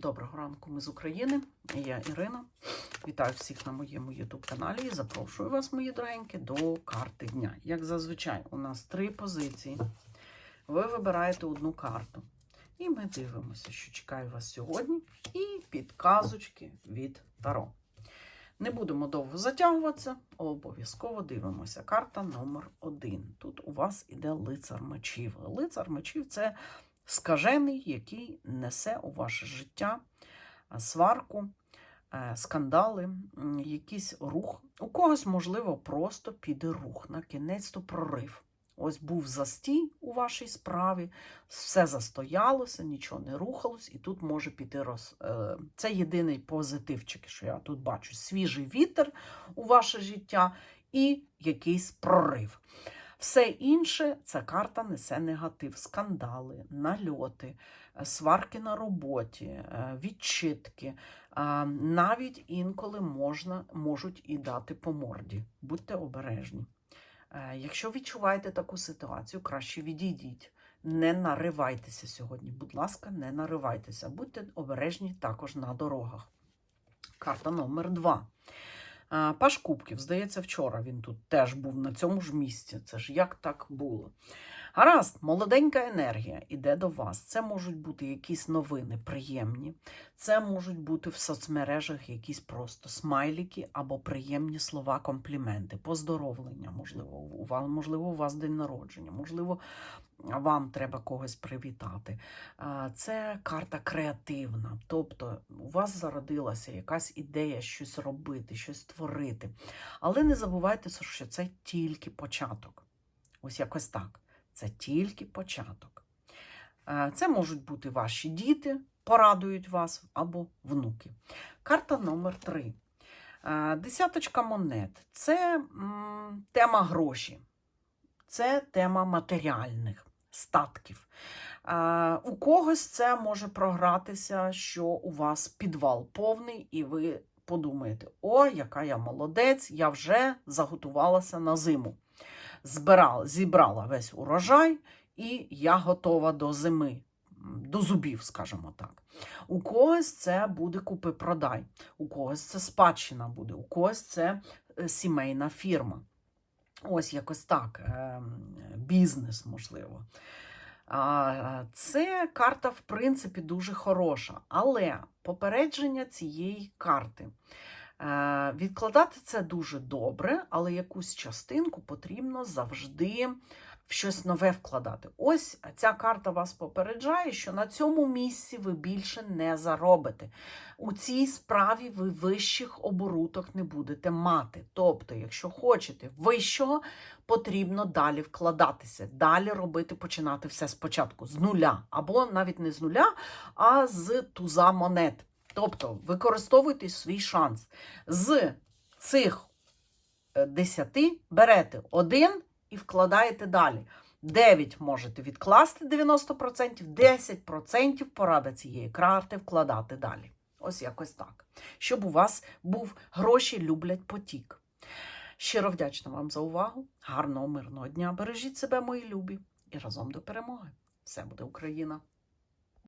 Доброго ранку, ми з України. Я Ірина. Вітаю всіх на моєму YouTube каналі і запрошую вас, мої дорогенькі, до карти дня. Як зазвичай, у нас три позиції. Ви вибираєте одну карту. І ми дивимося, що чекає вас сьогодні, і підказочки від Таро. Не будемо довго затягуватися, обов'язково дивимося. Карта номер один. Тут у вас іде лицар мечів. Лицар мечів це скажений, який несе у ваше життя е, сварку, е, скандали, якийсь рух. У когось, можливо, просто піде рух, на кінець то прорив. Ось був застій у вашій справі, все застоялося, нічого не рухалось, і тут може піти роз. е, Це єдиний позитивчик, що я тут бачу: свіжий вітер у ваше життя і якийсь прорив. Все інше ця карта несе негатив, скандали, нальоти, е, сварки на роботі, е, відчитки. Навіть інколи можна, можуть і дати по морді. Будьте обережні. Е, Якщо відчуваєте таку ситуацію, краще відійдіть. Не наривайтеся сьогодні. Будь ласка, не наривайтеся. Будьте обережні також на дорогах. Карта номер два. Паш Кубків, здається, вчора він тут теж був на цьому ж місці. Це ж як так було? Гаразд, молоденька енергія іде до вас. Це можуть бути якісь новини приємні, це можуть бути в соцмережах якісь просто смайліки або приємні слова, компліменти, поздоровлення, можливо, у вас, можливо, у вас день народження, можливо, вам треба когось привітати. Це карта креативна. Тобто у вас зародилася якась ідея щось робити, щось творити. Але не забувайте, що це тільки початок. Ось якось так. Це тільки початок. Це можуть бути ваші діти, порадують вас або внуки. Карта номер три. Е, Десяточка монет це тема гроші, це тема матеріальних статків. Е, У когось це може програтися, що у вас підвал повний, і ви подумаєте: о, яка я молодець, я вже заготувалася на зиму збирала, зібрала весь урожай, і я готова до зими, до зубів, скажімо так. У когось це буде купи-продай, у когось це спадщина буде, у когось це е, сімейна фірма. Ось якось так, ем, бізнес, можливо. Це карта, в принципі, дуже хороша, але попередження цієї карти. Е, Відкладати це дуже добре, але якусь частинку потрібно завжди в щось нове вкладати. Ось ця карта вас попереджає, що на цьому місці ви більше не заробите. У цій справі ви вищих оборудок не будете мати. Тобто, якщо хочете вищого, потрібно далі вкладатися, далі робити, починати все спочатку з нуля, або навіть не з нуля, а з туза монет. Тобто використовуйте свій шанс. З цих е, 10 берете один і вкладаєте далі. 9 можете відкласти 90%, 10% порада цієї карти вкладати далі. Ось якось так. Щоб у вас був гроші люблять потік. Щиро вдячна вам за увагу. Гарного мирного дня. Бережіть себе, мої любі, і разом до перемоги. Все буде Україна!